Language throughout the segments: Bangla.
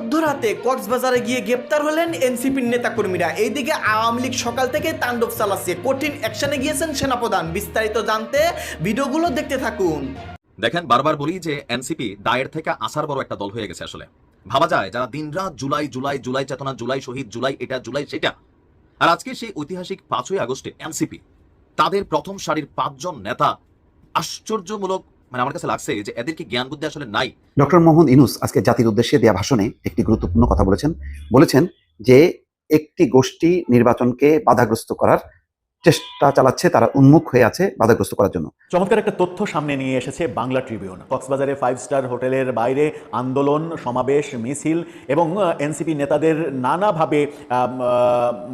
মধ্যরাতে কক্সবাজারে গিয়ে গ্রেপ্তার হলেন এনসিপির নেতাকর্মীরা। এইদিকে আওয়ামী লীগ সকাল থেকে তাণ্ডব চালাচ্ছে। কঠিন অ্যাকশনে গিয়েছেন সেনাপ্রধান। বিস্তারিত জানতে ভিডিওগুলো দেখতে থাকুন। দেখেন, বারবার বলি যে এনসিপি দায়ের থেকে আসার বড় একটা দল হয়ে গেছে আসলে। ভাবা যায় যারা দিনরাত জুলাই জুলাই জুলাই চেতনা, জুলাই শহীদ, জুলাই এটা, জুলাই সেটা। আর আজকে সেই ঐতিহাসিক পাঁচই আগস্টে এনসিপি, তাদের প্রথম সারির পাঁচজন নেতা আশ্চর্যমূলক মানে আমার কাছে লাগছে যে এদের কি জ্ঞান বুদ্ধি আসলে নাই। ডক্টর মোহাম্মদ ইনুস আজকে জাতির উদ্দেশ্যে দেওয়া ভাষণে একটি গুরুত্বপূর্ণ কথা বলেছেন। বলেছেন যে, একটি গোষ্ঠী নির্বাচনকে বাধাগ্রস্ত করার চেষ্টা চালাচ্ছে তারা উন্মুখ হয়ে আছে বাধাগ্রস্ত করার জন্য। চমৎকার একটা তথ্য সামনে নিয়ে এসেছে বাংলা ট্রিবিউন। কক্সবাজারে ফাইভ স্টার হোটেলের বাইরে আন্দোলন সমাবেশ মিছিল এবং এনসিপি নেতাদের নানাভাবে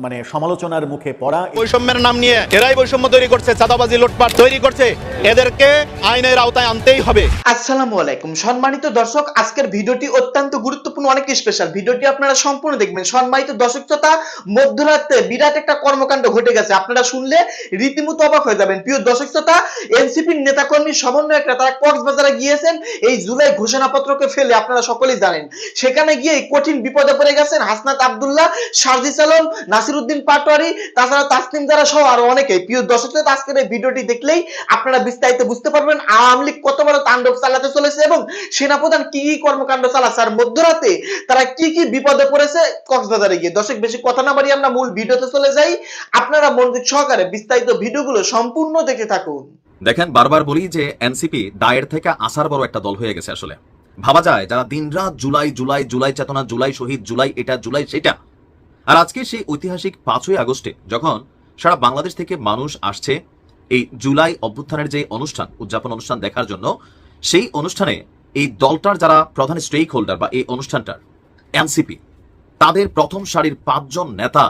মানে সমালোচনার মুখে পড়া। বৈষম্যের নাম নিয়ে এরাই বৈষম্য তৈরি করছে চাঁদাবাজি লুটপাট তৈরি করছে। এদেরকে আইনের আওতায় আনতেই হবে। আসসালামু আলাইকুম। সম্মানিত দর্শক আজকের ভিডিওটি অত্যন্ত গুরুত্বপূর্ণ অনেক স্পেশাল ভিডিওটি আপনারা সম্পূর্ণ দেখবেন। সম্মানিত দর্শক শ্রোতা মধ্যরাতে বিরাট একটা কর্মকাণ্ড ঘটে গেছে। আপনারা শুনলে রীতিমতো অবাক হয়ে যাবেন। প্রিয় দর্শক শ্রোতা এনসিপির নেতাকর্মী সমন্বয়করা তারা কক্সবাজারে গিয়েছেন, এই জুলাই ঘোষণাপত্রকে ফেলে আপনারা সকলেই জানেন। সেখানে গিয়ে কঠিন বিপদে পড়ে গেছেন হাসনাত আব্দুল্লাহ সারজিস আলম নাসিরুদ্দিন পাটোয়ারি, তাছাড়া তাসনিম যারা সহ আরও অনেকেই। প্রিয় দর্শক শ্রোতা, আজকের এই ভিডিওটি দেখলেই আপনারা বিস্তারিত বুঝতে পারবেন আওয়ামী লীগ কত বড় তাণ্ডব চালাতে চলেছে এবং সেনাপ্রধান কি কি কর্মকাণ্ড চালাচ্ছে আর মধ্যরাতে তারা কি কি বিপদে পড়েছে কক্সবাজারে গিয়ে। দর্শক, বেশি কথা না বাড়িয়ে আমরা মূল ভিডিওতে চলে যাই। আপনারা মনোযোগ সহকারে বিস্তারিত ভিডিওগুলো সম্পূর্ণ দেখে থাকুন। দেখেন, বারবার বলি যে এনসিপি দায়ের থেকে আসার বড় একটা দল হয়ে গেছে আসলে। ভাবা যায় যারা দিনরাত জুলাই জুলাই জুলাই চেতনা, জুলাই শহীদ, জুলাই এটা, জুলাই সেটা। আর আজকে সেই ঐতিহাসিক পাঁচই আগস্টে যখন সারা বাংলাদেশ থেকে মানুষ আসছে এই জুলাই অভ্যুত্থানের যে অনুষ্ঠান, উদযাপন অনুষ্ঠান দেখার জন্য, সেই অনুষ্ঠানে এই দলটার যারা প্রধান স্টেক হোল্ডার বা এই অনুষ্ঠানটার এনসিপি, তাদের প্রথম সারির পাঁচজন নেতা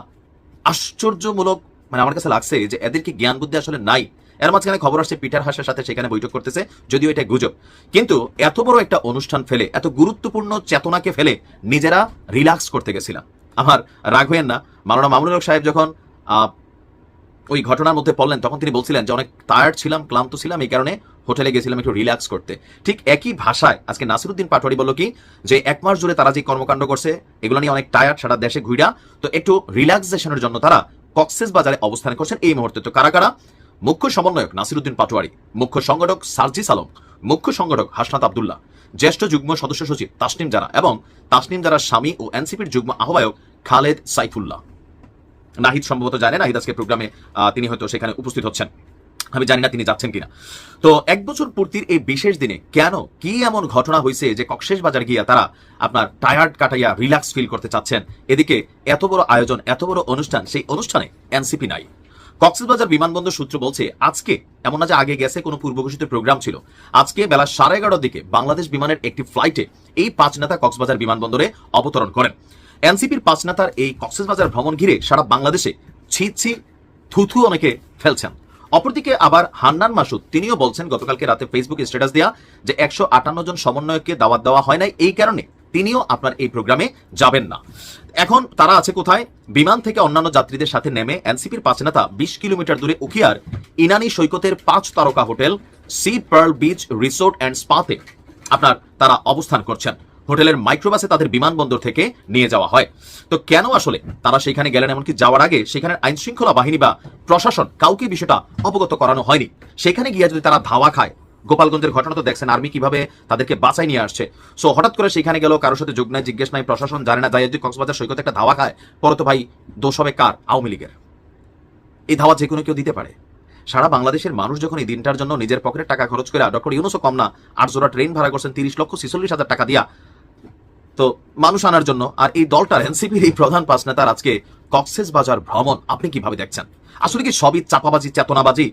আশ্চর্যমূলক মানে আমার কাছে লাগছে যে এদেরকে জ্ঞান বুদ্ধি আসলে নাই। এর মাঝখানে খবর আসছে, পিটার হাসের সাথে সেখানে বৈঠক করতেছে, যদিও এটা গুজব। কিন্তু এত বড় একটা অনুষ্ঠান ফেলে, এত গুরুত্বপূর্ণ চেতনাকে ফেলে নিজেরা রিল্যাক্স করতে গেছিলাম। আমার রাগ হইয়েন না মাননা মামুনুল হক সাহেব যখন ওই ঘটনার মধ্যে পড়লেন, তখন তিনি বলছিলেন যে অনেক টায়ার্ড ছিলাম, ক্লান্ত ছিলাম, এই কারণে হোটেলে গেছিলাম একটু রিল্যাক্স করতে। ঠিক একই ভাষায় আজকে নাসিরুদ্দিন পাটোয়ারি বলল কি, যে এক মাস জুড়ে তারা যে কর্মকাণ্ড করছে, এগুলো নিয়ে অনেক টায়ার্ড সারা দেশে ঘুরা তো একটু রিল্যাক্সেশনের জন্য তারা কক্সেস বাজারে অবস্থান করছেন এই মুহূর্তে। তো কারা কারা? মুখ্য সমন্বয়ক নাসিরুদ্দিন পাটোয়ারি, মুখ্য সংগঠক সার্জিস আলম, মুখ্য সংগঠক হাসনাত আবদুল্লাহ, জ্যেষ্ঠ যুগ্ম সদস্য সচিব তাসনিম জারা এবং তাসনিম জারার স্বামী ও এনসিপির যুগ্ম আহ্বায়ক খালেদ সাইফুল্লাহ। নাহিদ সম্ভবত জানেন নাহিদ আজকে প্রোগ্রামে তিনি হয়তো সেখানে উপস্থিত হচ্ছেন। আমি জানি না তিনি যাচ্ছেন কিনা। তো এক বছর পূর্তির এই বিশেষ দিনে কেন কি এমন ঘটনা হয়েছে যে কক্সেস বাজার গিয়া তারা আপনার টায়ার্ড কাটাইয়া রিল্যাক্স ফিল করতে চাচ্ছেন? এদিকে এত বড় আয়োজন, এত বড় অনুষ্ঠান, সেই অনুষ্ঠানে এনসিপি নাই। কক্সবাজার বিমানবন্দর সূত্র বলছে, আজকে, এমন না যে আগে গেছে, কোনো পূর্ব ঘোষিত প্রোগ্রাম ছিল। আজকে বেলা সাড়ে এগারোর দিকে বাংলাদেশ বিমানের একটি ফ্লাইটে এই পাঁচ নেতা কক্সবাজার বিমানবন্দরে অবতরণ করেন। এনসিপির পাঁচ নেতার এই কক্সবাজার ভ্রমণ ঘিরে সারা বাংলাদেশে ছি ছি থুথু অনেকে ফেলছেন। অপরদিকে আবার হান্নান মাসুদ, তিনিও বলছেন গতকালকে রাতে ফেসবুকে স্ট্যাটাস দেয়া যে একশো আটান্ন জন সমন্বয়ককে দাওয়াত দেওয়া হয় নাই, এই কারণে তিনিও আপনার এই প্রোগ্রামে যাবেন না। এখন তারা আছে কোথায়? বিমান থেকে অন্যান্য যাত্রীদের সাথে নেমে এনসিপির পাঁচ নেতা বিশ কিলোমিটার দূরে উখিয়ার ইনানি সৈকতের পাঁচ তারকা hotel, sea, pearl, beach, resort and স্পাতে আপনার তারা অবস্থান করছেন। হোটেলের মাইক্রোবাসে তাদের বিমানবন্দর থেকে নিয়ে যাওয়া হয়। তো কেন আসলে তারা সেখানে গেলেন এমনকি যাওয়ার আগে সেখানে আইন শৃঙ্খলা বাহিনী বা প্রশাসন কাউকে বিষয়টা অবগত করানো হয়নি? সেখানে গিয়ে যদি তারা ধাওয়া খায়, গোপালগঞ্জের ঘটনা তো দেখছেন, আর্মি কীভাবে তাদেরকে বাঁচাই নিয়ে আসছে। সো হঠাৎ করে সেখানে গেল, কারোর সাথে যোগ নাই, জিজ্ঞেস নাই, প্রশাসন জানে না যায় কক্সবাজার সৈকতে একটা ধাওয়া খায়, পরে তো ভাই দোষ হবে কার? আওয়ামী লীগের। এই ধাওয়া যে কোনো কেউ দিতে পারে। সারা বাংলাদেশের মানুষ যখন এই দিনটার জন্য নিজের পকেটের টাকা খরচ করে ডক্টর ইউনুসও কম না আট জোড়া ট্রেন ভাড়া করছেন তিরিশ লক্ষ ছিচল্লিশ হাজার টাকা দিয়া তো মানুষ আনার জন্য আর এই দলটার এনসিপির এই প্রধান পাঁচ নেতার আজকে কক্সেস বাজার ভ্রমণ আপনি কীভাবে দেখছেন? আসলে কি সবই চাপাবাজি, চেতনাবাজি?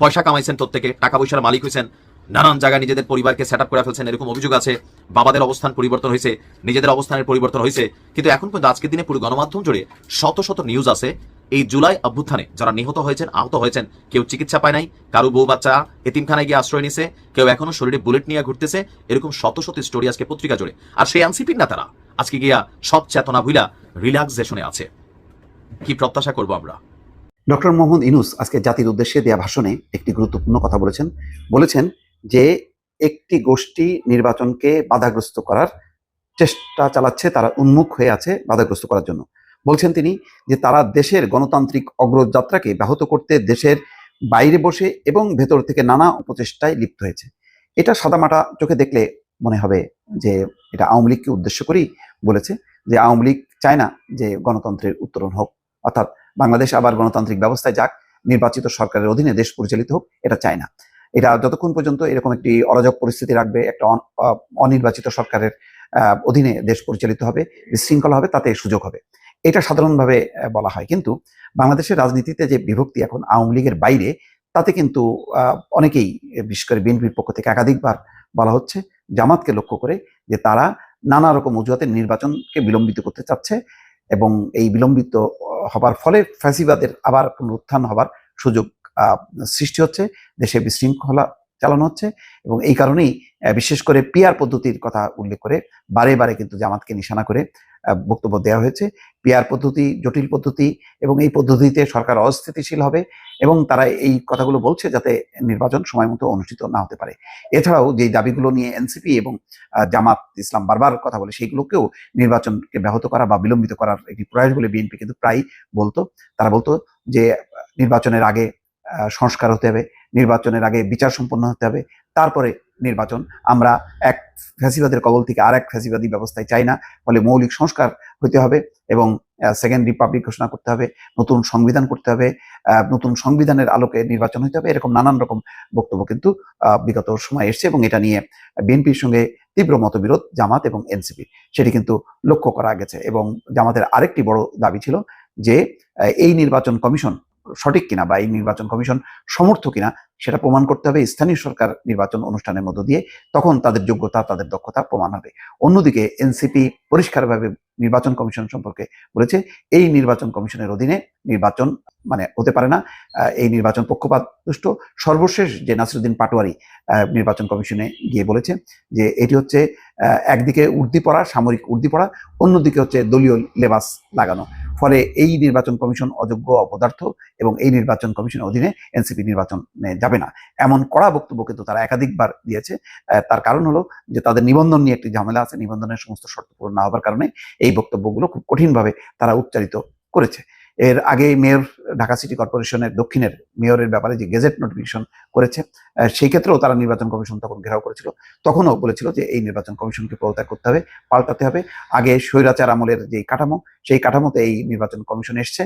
পয়সা কামাইছেন প্রত্যেকে টাকা পয়সার মালিক হয়েছেন নানান জায়গায় নিজেদের পরিবারকে সেট করে ফেলছেন, এরকম অভিযোগ আছে, বাবাদের অবস্থান পরিবর্তন হয়েছে নিজেদের অবস্থানের পরিবর্তন হয়েছে কিন্তু এখন পর্যন্ত আজকের দিনে পুরো গণমাধ্যম জুড়ে শত শত নিউজ আছে এই জুলাই অভ্যুত্থানে যারা নিহত হয়েছেন, আহত হয়েছেন, কেউ চিকিৎসা পায় নাই, কারও বউ বাচ্চা এতিমখানায় গিয়ে আশ্রয় নিছে, কেউ এখনও শরীরে বুলেট নিয়ে ঘুরতেছে, এরকম শত শত স্টোরি আজকে পত্রিকা জুড়ে। আর সেই এনসিপির না তারা আজকে গিয়া সব চেতনা ভুইলা রিল্যাক্সেশনে আছে। কি প্রত্যাশা করব আমরা? ডক্টর মোহাম্মদ ইনুস আজকে জাতির উদ্দেশ্যে দেওয়া ভাষণে একটি গুরুত্বপূর্ণ কথা বলেছেন। বলেছেন যে, একটি গোষ্ঠী নির্বাচনকে বাধাগ্রস্ত করার চেষ্টা চালাচ্ছে, তারা উন্মুখ হয়ে আছে বাধাগ্রস্ত করার জন্য। বলছেন তিনি যে তারা দেশের গণতান্ত্রিক অগ্রযাত্রাকে ব্যাহত করতে দেশের বাইরে বসে এবং ভেতর থেকে নানা উপচেষ্টায় লিপ্ত হয়েছে। এটা সাদামাটা চোখে দেখলে মনে হবে যে এটা আওয়ামী লীগকে উদ্দেশ্য করেই বলেছে যে আওয়ামী লীগ চায় না যে গণতন্ত্রের উত্তরণ হোক। অর্থাৎ বাংলাদেশ আবার গণতান্ত্রিক ব্যবস্থায় যাক, নির্বাচিত সরকারের অধীনে দেশ পরিচালিত হোক, এটা চায় না। এটা যতক্ষণ পর্যন্ত এরকম একটি অরাজক পরিস্থিতি রাখবে, একটা অন- অনির্বাচিত সরকারের অধীনে দেশ পরিচালিত হবে, বিশৃঙ্খলা হবে, তাতে সুযোগ হবে। এটা সাধারণভাবে বলা হয়। কিন্তু বাংলাদেশের রাজনীতিতে যে বিভক্তি এখন আওয়ামী লীগের বাইরে, তাতে কিন্তু অনেকেই, বিশেষ করে বিএনপির পক্ষ থেকে একাধিকবার বলা হচ্ছে, জামাতকে লক্ষ্য করে যে তারা নানা রকম অজুহাতে নির্বাচনকে বিলম্বিত করতে চাচ্ছে এবং এই বিলম্বিত হবার ফলে ফ্যাসিবাদের আবার পুনরুত্থান হবার সুযোগ সৃষ্টি হচ্ছে, দেশে বিশৃঙ্খলা চালানো হচ্ছে এবং এই কারণেই বিশেষ করে পিয়ার পদ্ধতির কথা উল্লেখ করে বারে বারে কিন্তু জামাতকে নিশানা করে বক্তব্য দেওয়া হয়েছে। পিয়ার পদ্ধতি, জটিল পদ্ধতি এবং এই পদ্ধতিতে সরকার অস্থিতিশীল হবে এবং তারা এই কথাগুলো বলছে যাতে নির্বাচন সময় মতো অনুষ্ঠিত না হতে পারে। এছাড়াও যে দাবিগুলো নিয়ে এনসিপি এবং জামাত ইসলাম বারবার কথা বলে সেইগুলোকেও নির্বাচনকে ব্যাহত করা বা বিলম্বিত করার একটি প্রয়াস বলে বিএনপি কিন্তু প্রায় বলতো। তারা বলতো যে, নির্বাচনের আগে সংস্কার হতে হবে, নির্বাচনের আগে বিচার সম্পন্ন হতে হবে। তারপরে নির্বাচন। আমরা এক ফ্যাসিবাদের কবল থেকে আর এক ফ্যাসিবাদী ব্যবস্থায় চাই না, ফলে মৌলিক সংস্কার হতে হবে এবং সেকেন্ড রিপাবলিক ঘোষণা করতে হবে, নতুন সংবিধান করতে হবে নতুন সংবিধানের আলোকে নির্বাচন হতে হবে, এরকম নানান রকম বক্তব্য কিন্তু বিগত সময় এসছে এবং এটা নিয়ে বিএনপির সঙ্গে তীব্র মতবিরোধ জামাত এবং এনসিপি, সেটি কিন্তু লক্ষ্য করা গেছে এবং জামাতের আরেকটি বড় দাবি ছিল যে এই নির্বাচন কমিশন সঠিক কিনা বা এই নির্বাচন কমিশন সমর্থ কিনা সেটা প্রমাণ করতে হবে স্থানীয় সরকার নির্বাচন অনুষ্ঠানের মধ্য দিয়ে, তখন তাদের যোগ্যতা, তাদের দক্ষতা প্রমাণ হবে। অন্যদিকে এনসিপি পরিষ্কারভাবে নির্বাচন কমিশন সম্পর্কে বলেছে, এই নির্বাচন কমিশনের অধীনে নির্বাচন মানে হতে পারে না এই নির্বাচন পক্ষপাত দুষ্ট। সর্বশেষ যে নাসিরুদ্দিন পাটোয়ারি নির্বাচন কমিশনে গিয়ে বলেছে যে এটি হচ্ছে একদিকে উর্দি পড়া, সামরিক উর্দি পড়া, অন্যদিকে হচ্ছে দলীয় লেবাস লাগানো। ফলে এই নির্বাচন কমিশন অযোগ্য অপদার্থ এবং এই নির্বাচন কমিশনের অধীনে এনসিপি নির্বাচনে যাবে না। এমন কড়া বক্তব্য কিন্তু তারা একাধিকবার দিয়েছে। তার কারণ হলো যে তাদের নিবন্ধন নিয়ে একটি ঝামেলা আছে, নিবন্ধনের সমস্ত শর্ত পূরণ না হওয়ার কারণে এই বক্তব্যগুলো খুব কঠিনভাবে তারা উচ্চারিত করেছে। এর আগে মেয়র, ঢাকা সিটি কর্পোরেশনের দক্ষিণের মেয়রের ব্যাপারে যে গেজেট নোটিফিকেশন করেছে সেই ক্ষেত্রেও তারা নির্বাচন কমিশন তখন ঘেরাও করেছিল। তখনও বলেছিল যে এই নির্বাচন কমিশনকে পদত্যাগ করতে হবে, পাল্টাতে হবে। আগে স্বৈরাচার আমলের যে কাঠামো, সেই কাঠামোতে এই নির্বাচন কমিশন এসছে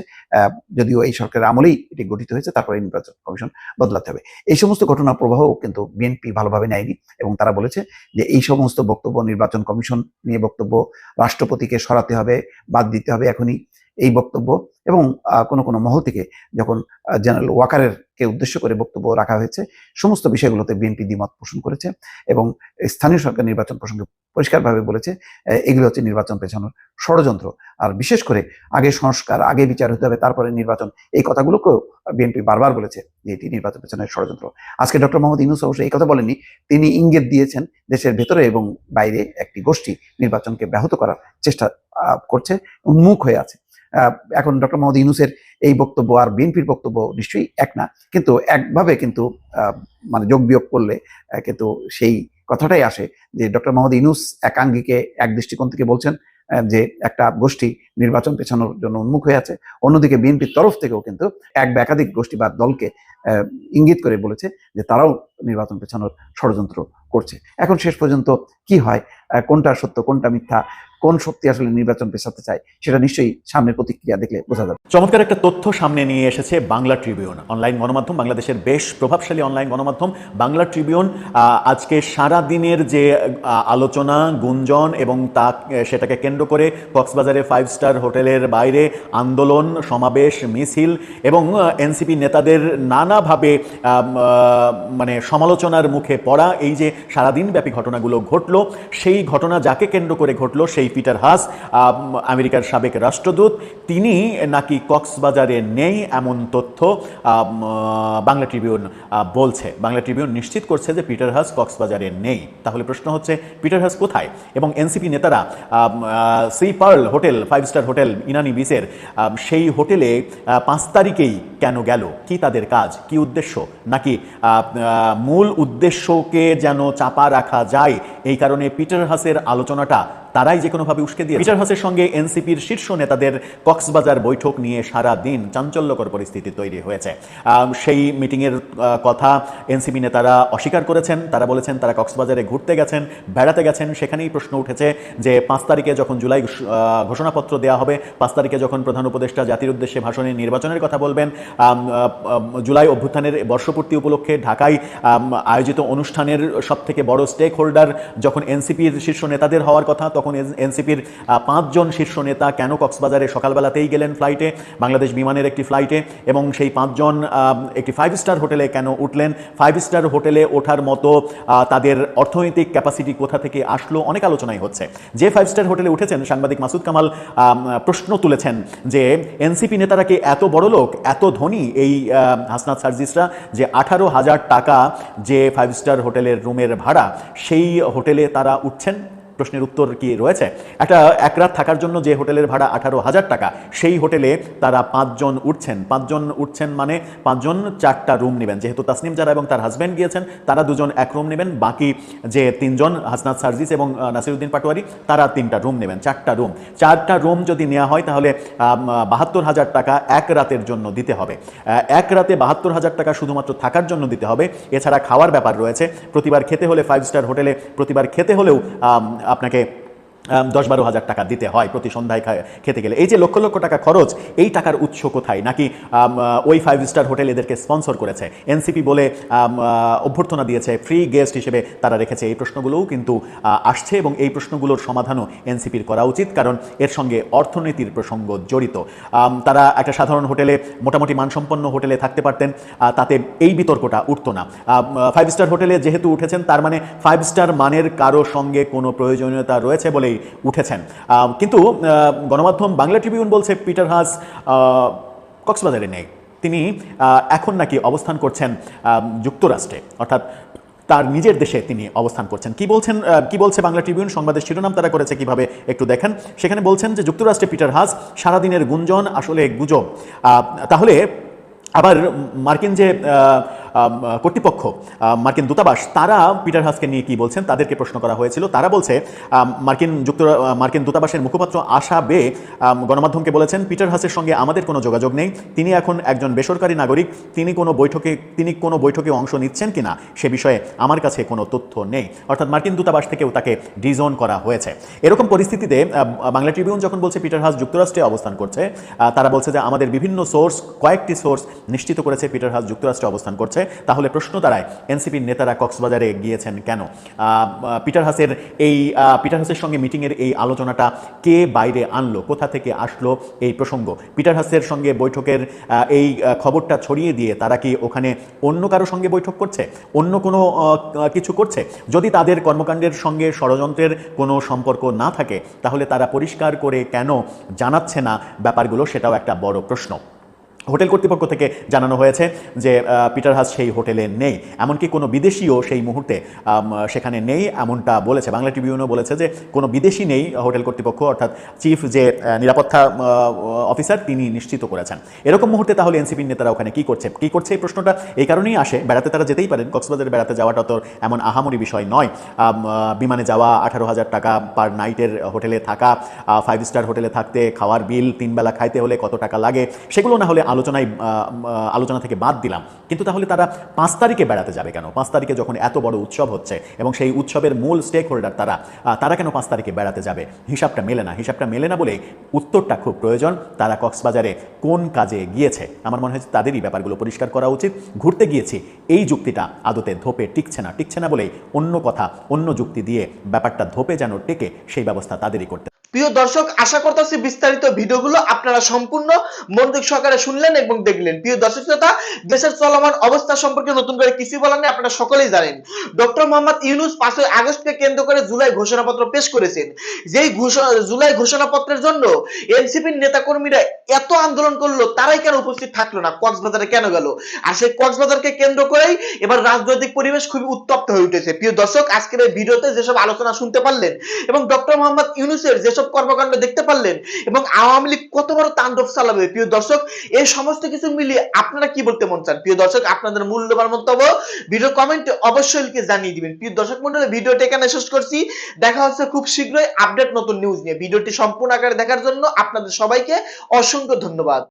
যদিও এই সরকারের আমলেই এটি গঠিত হয়েছে, তারপরে এই নির্বাচন কমিশন বদলাতে হবে। এই সমস্ত ঘটনা প্রবাহ কিন্তু বিএনপি ভালোভাবে নেয়নি এবং তারা বলেছে যে এই সমস্ত বক্তব্য নির্বাচন কমিশন নিয়ে বক্তব্য, রাষ্ট্রপতিকে সরাতে হবে, বাদ দিতে হবে এখনই। এই বক্তব্য এবং কোনো কোনো মহল থেকে যখন জেনারেল ওয়াকারের কে উদ্দেশ্য করে বক্তব্য রাখা হয়েছে, সমস্ত বিষয়গুলোতে বিএনপি দ্বিমত পোষণ করেছে এবং স্থানীয় সরকার নির্বাচন প্রসঙ্গে পরিষ্কারভাবে বলেছে এগুলো হচ্ছে নির্বাচন পেছানোর ষড়যন্ত্র। আর বিশেষ করে আগে সংস্কার, আগে বিচার হতে হবে, তারপরে নির্বাচন, এই কথাগুলোকেও বিএনপি বারবার বলেছে যে এটি নির্বাচন পেছনের ষড়যন্ত্র। আজকে ডক্টর মোহাম্মদ ইউনুস অবশ্য এই কথা বলেননি, তিনি ইঙ্গিত দিয়েছেন দেশের ভেতরে এবং বাইরে একটি গোষ্ঠী নির্বাচনকে ব্যাহত করার চেষ্টা করছে, উন্মুখ হয়ে আছে। এখন ডক্টর মোহাম্মদ ইউনুসের এই বক্তব্য আর বিএনপির বক্তব্য নিশ্চয়ই এক না। কিন্তু একভাবে কিন্তু মানে যোগ বিয়োগ করলে কিন্তু সেই কথাটাই আসে যে ডক্টর মোহাম্মদ ইউনুস একাঙ্গিকে, এক দৃষ্টিকোণ থেকে বলছেন যে একটা গোষ্ঠী নির্বাচন পেছানোর জন্য উন্মুখ হয়ে আছে। অন্যদিকে বিএনপির তরফ থেকেও কিন্তু এক বা একাধিক গোষ্ঠী বা দলকে ইঙ্গিত করে বলেছে যে তারাও নির্বাচন পেছানোর ষড়যন্ত্র করছে। এখন শেষ পর্যন্ত কি হয়? কোনটা সত্য, কোনটা মিথ্যা, কোন শক্তি আসলে নির্বাচন পেছাতে চায়, সেটা নিশ্চয়ই সামনের প্রতিক্রিয়া দেখলে বোঝা যাবে। চমৎকার একটা তথ্য সামনে নিয়ে এসেছে বাংলা ট্রিবিউন, অনলাইন গণমাধ্যম, বাংলাদেশের বেশ প্রভাবশালী অনলাইন গণমাধ্যম, বাংলা ট্রিবিউন আজকে সারা দিনের যে আলোচনা, গুঞ্জন এবং তা সেটাকে কেন্দ্র করে কক্সবাজারে ফাইভ স্টার হোটেলের বাইরে আন্দোলন, সমাবেশ, মিছিল এবং এনসিপি নেতাদের নানাভাবে মানে সমালোচনার মুখে পড়া এই যে সারাদিন ব্যাপী ঘটনাগুলো ঘটলো, সেই ঘটনা যাকে কেন্দ্র করে ঘটলো সেই পিটার হাস আমেরিকার সাবেক রাষ্ট্রদূত, তিনি নাকি কক্সবাজারে নেই এমন তথ্য বাংলা ট্রিবিউন বলছে। বাংলা ট্রিবিউন নিশ্চিত করছে যে পিটার হাস কক্সবাজারে নেই। তাহলে প্রশ্ন হচ্ছে, পিটার হাস কোথায়? এবং এনসিপি নেতারা sea pearl hotel, five star hotel, Inani বিচের সেই হোটেলে পাঁচ তারিখেই কেন গেল? কি তাদের কাজ? কি উদ্দেশ্য? নাকি মূল উদ্দেশ্যকে যেন চাপা রাখা যায়? এই কারণে পিটার হাসের আলোচনাটা তারাই যে কোনোভাবে উস্কে দিয়ে পিটার হাসের সঙ্গে এনসিপির শীর্ষ নেতাদের কক্সবাজার বৈঠক নিয়ে সারা দিন চাঞ্চল্যকর পরিস্থিতি তৈরি হয়েছে। সেই মিটিংয়ের কথা এনসিপি নেতারা অস্বীকার করেছেন। তারা বলেছেন তারা কক্সবাজারে ঘুরতে গেছেন, বেড়াতে গেছেন। সেখানেই প্রশ্ন উঠেছে যে পাঁচ তারিখে যখন জুলাই ঘোষণাপত্র দেওয়া হবে, পাঁচ তারিখে যখন প্রধান উপদেষ্টা জাতির উদ্দেশ্যে ভাষণে নির্বাচনের কথা বলবেন জুলাই অভ্যুত্থানের বর্ষপূর্তি উপলক্ষে ঢাকায় আয়োজিত অনুষ্ঠানের সবথেকে বড় স্টেক হোল্ডার যখন এনসিপির শীর্ষ নেতাদের হওয়ার কথা তখন এনসিপির পাঁচজন শীর্ষ নেতা কেন কক্সবাজারে সকালবেলাতেই গেলেন ফ্লাইটে বাংলাদেশ বিমানের একটি ফ্লাইটে এবং সেই পাঁচজন একটি ফাইভ স্টার হোটেলে কেন উঠলেন? ফাইভ স্টার হোটেলে ওঠার মতো তাদের অর্থনৈতিক ক্যাপাসিটি কোথা থেকে আসলো? অনেক আলোচনাই হচ্ছে। যে ফাইভ স্টার হোটেলে উঠেছেন সাংবাদিক মাসুদ কামাল প্রশ্ন তুলেছেন যে এনসিপি নেতারা কি এত বড় লোক এত ধনী এই আহ, হাসনাত সার্জিসরা যে আঠারো হাজার টাকা যে ফাইভ স্টার হোটেলের রুমের ভাড়া সেই হোটেলে তারা উঠছেন। প্রশ্নের উত্তর কি রয়েছে? একটা, এক রাত থাকার জন্য যে হোটেলের ভাড়া আঠারো হাজার টাকা, সেই হোটেলে তারা পাঁচজন উঠছেন। পাঁচজন উঠছেন মানে পাঁচজন চারটা রুম নেবেন। যেহেতু তাসনিম যারা এবং তার হাজব্যান্ড গিয়েছেন, তারা দুজন এক রুম নেবেন। বাকি যে তিনজন, হাসনাত সার্জিস এবং নাসিরুদ্দিন পাটোয়ারি, তারা তিনটা রুম নেবেন, চারটা রুম। চারটা রুম যদি নেওয়া হয় তাহলে বাহাত্তর হাজার টাকা এক রাতের জন্য দিতে হবে। এক রাতে বাহাত্তর হাজার টাকা শুধুমাত্র থাকার জন্য দিতে হবে। এছাড়া খাওয়ার ব্যাপার রয়েছে। প্রতিবার খেতে হলে ফাইভ স্টার হোটেলে, প্রতিবার খেতে হলেও আপনাকে দশ বারো হাজার টাকা দিতে হয় প্রতি সন্ধ্যায় খেতে গেলে। এই যে লক্ষ লক্ষ টাকা খরচ, এই টাকার উৎস কোথায়? নাকি ওই ফাইভ স্টার হোটেল এদেরকে স্পন্সর করেছে? এনসিপি বলে অভ্যর্থনা দিয়েছে ফ্রি গেস্ট হিসেবে তারা রেখেছে। এই প্রশ্নগুলোও কিন্তু আসছে এবং এই প্রশ্নগুলোর সমাধানও এনসিপির করা উচিত, কারণ এর সঙ্গে অর্থনীতির প্রসঙ্গ জড়িত। তারা একটা সাধারণ হোটেলে, মোটামুটি মানসম্পন্ন হোটেলে থাকতে পারতেন তাতে এই বিতর্কটা উঠতো না। ফাইভ স্টার হোটেলে যেহেতু উঠেছেন, তার মানে ফাইভ স্টার মানের কারও সঙ্গে কোনো প্রয়োজনীয়তা রয়েছে বলেই উঠেছেন। কিন্তু গণমাধ্যম বাংলা ট্রিবিউন বলছে পিটার হাস কক্সবাজারে নেই। তিনি এখন নাকি অবস্থান করছেন যুক্তরাষ্ট্রে। অর্থাৎ তার নিজের দেশে তিনি অবস্থান করছেন। কি বলছেন কি বলছে বাংলা ট্রিবিউন? সংবাদের শিরোনাম তারা করেছে কীভাবে একটু দেখেন। সেখানে বলছেন যে, যুক্তরাষ্ট্রে পিটার হাস, সারাদিনের গুঞ্জন, আসলে গুজব। তাহলে আবার মার্কিন যে কর্তৃপক্ষ মার্কিন দূতাবাস, তারা পিটার হাসকে নিয়ে কি বলছেন তাদেরকে প্রশ্ন করা হয়েছিল। তারা বলছে মার্কিন যুক্ত মার্কিন দূতাবাসের মুখপাত্র আশা বে গণমাধ্যমকে বলেছেন, পিটার হাসের সঙ্গে আমাদের কোনো যোগাযোগ নেই, তিনি এখন একজন বেসরকারি নাগরিক, তিনি কোনো বৈঠকে, তিনি কোনো বৈঠকে অংশ নিচ্ছেন কিনা সে বিষয়ে আমার কাছে কোনো তথ্য নেই। অর্থাৎ মার্কিন দূতাবাস থেকেও তাকে ডিজোন করা হয়েছে। এরকম পরিস্থিতিতে বাংলা ট্রিবিউন যখন বলছে পিটার হাস যুক্তরাষ্ট্রে অবস্থান করছে তারা বলছে যে আমাদের বিভিন্ন সোর্স, কয়েকটি সোর্স নিশ্চিত করেছে পিটার হাস যুক্তরাষ্ট্রে অবস্থান করছে। তাহলে প্রশ্ন দাঁড়ায়, এনসিপির নেতারা কক্সবাজারে গিয়েছেন কেন? পিটার হাসের এই পিটার হাসের সঙ্গে মিটিংয়ের এই আলোচনাটা কে বাইরে আনলো? কোথা থেকে আসলো এই প্রসঙ্গ? পিটার হাসের সঙ্গে বৈঠকের এই খবরটা ছড়িয়ে দিয়ে তারা কি ওখানে অন্য কারও সঙ্গে বৈঠক করছে? অন্য কোনো কিছু করছে? যদি তাদের কর্মকাণ্ডের সঙ্গে ষড়যন্ত্রের কোনো সম্পর্ক না থাকে, তাহলে তারা পরিষ্কার করে কেন জানাচ্ছে না ব্যাপারগুলো? সেটাও একটা বড় প্রশ্ন। হোটেল কর্তৃপক্ষ থেকে জানানো হয়েছে যে পিটার হাস সেই হোটেলে নেই। এমনকি কোনো বিদেশিও সেই মুহূর্তে সেখানে নেই এমনটা বলেছে। বাংলা ট্রিবিউনও বলেছে যে, কোনো বিদেশি নেই হোটেল কর্তৃপক্ষ, অর্থাৎ চিফ যে নিরাপত্তা অফিসার তিনি নিশ্চিত করেছেন। এরকম মুহূর্তে তাহলে এনসিপির নেতারা ওখানে কি করছে? কি করছে এই প্রশ্নটা? এই কারণেই আসে। বেড়াতে তারা যেতেই পারেন। কক্সবাজারে বেড়াতে যাওয়াটা তো এমন আহামরি বিষয় নয়। বিমানে যাওয়া, আঠারো হাজার টাকা পার নাইটের হোটেলে থাকা ফাইভ স্টার হোটেলে থাকতে, খাওয়ার বিল তিন বেলা খাইতে হলে কত টাকা লাগে, সেগুলো না হলে আলোচনায় আলোচনা থেকে বাদ দিলাম। কিন্তু তাহলে তারা পাঁচ তারিখে বেড়াতে যাবে কেন? পাঁচ তারিখে যখন এত বড় উৎসব হচ্ছে এবং সেই উৎসবের মূল স্টেক হোল্ডার তারা তারা কেন পাঁচ তারিখে বেড়াতে যাবে? হিসাবটা মেলে না। হিসাবটা মেলে না বলে উত্তরটা খুব প্রয়োজন। তারা কক্সবাজারে কোন কাজে গিয়েছে? আমার মনে হয় তাদেরই ব্যাপারগুলো পরিষ্কার করা উচিত। ঘুরতে গিয়েছি। এই যুক্তিটা আদতে ধোপে টিকছে না। টিকছে না বলেই অন্য কথা, অন্য যুক্তি দিয়ে ব্যাপারটা ধোপে যেন টেকে, সেই ব্যবস্থা তাদেরই করতে প্রিয় দর্শক, আশা করতেছি বিস্তারিত ভিডিওগুলো আপনারা সম্পূর্ণ মনোযোগ সহকারে শুনলেন এবং দেখলেন। প্রিয় দর্শক শ্রোতা, দেশের চলমান অবস্থা সম্পর্কে নতুন করে কিছু বলার নেই, আপনারা সকলেই জানেন। ডক্টর মোহাম্মদ ইউনুস পাঁচই আগস্টকে কেন্দ্র করে জুলাই ঘোষণাপত্র পেশ করেছেন। যেই ঘোষণা, জুলাই ঘোষণাপত্রের জন্য এনসিপির নেতাকর্মীরা এত আন্দোলন করল, তারাই কেন উপস্থিত থাকল না? কক্সবাজারে কেন গেল? আর সেই কক্সবাজারকে কেন্দ্র করেই এবার রাজনৈতিক পরিবেশ খুবই উত্তপ্ত হয়ে উঠেছে। প্রিয় দর্শক, আজকের এই ভিডিওতে যেসব আলোচনা শুনতে পারলেন এবং ডক্টর মোহাম্মদ ইউনুসের যেসব এসব কর্মকাণ্ড দেখতে পারলেন? এবং আওয়ামী লীগ কত বড় তাণ্ডব চালাবে? প্রিয় দর্শক, এই সমস্ত কিছু মিলিয়ে আপনারা কি বলতে মন চান? প্রিয় দর্শক, আপনাদের মূল্যবান মন্তব্য ভিডিও কমেন্টে অবশ্যই লিখে জানিয়ে দিবেন। প্রিয় দর্শক মন্ডলী, ভিডিওটি এখানে শেষ করছি। দেখা হচ্ছে খুব শীঘ্রই আপডেট নতুন নিউজ নিয়ে। ভিডিওটি সম্পূর্ণ আকারে দেখার জন্য আপনাদের সবাইকে অসংখ্য ধন্যবাদ।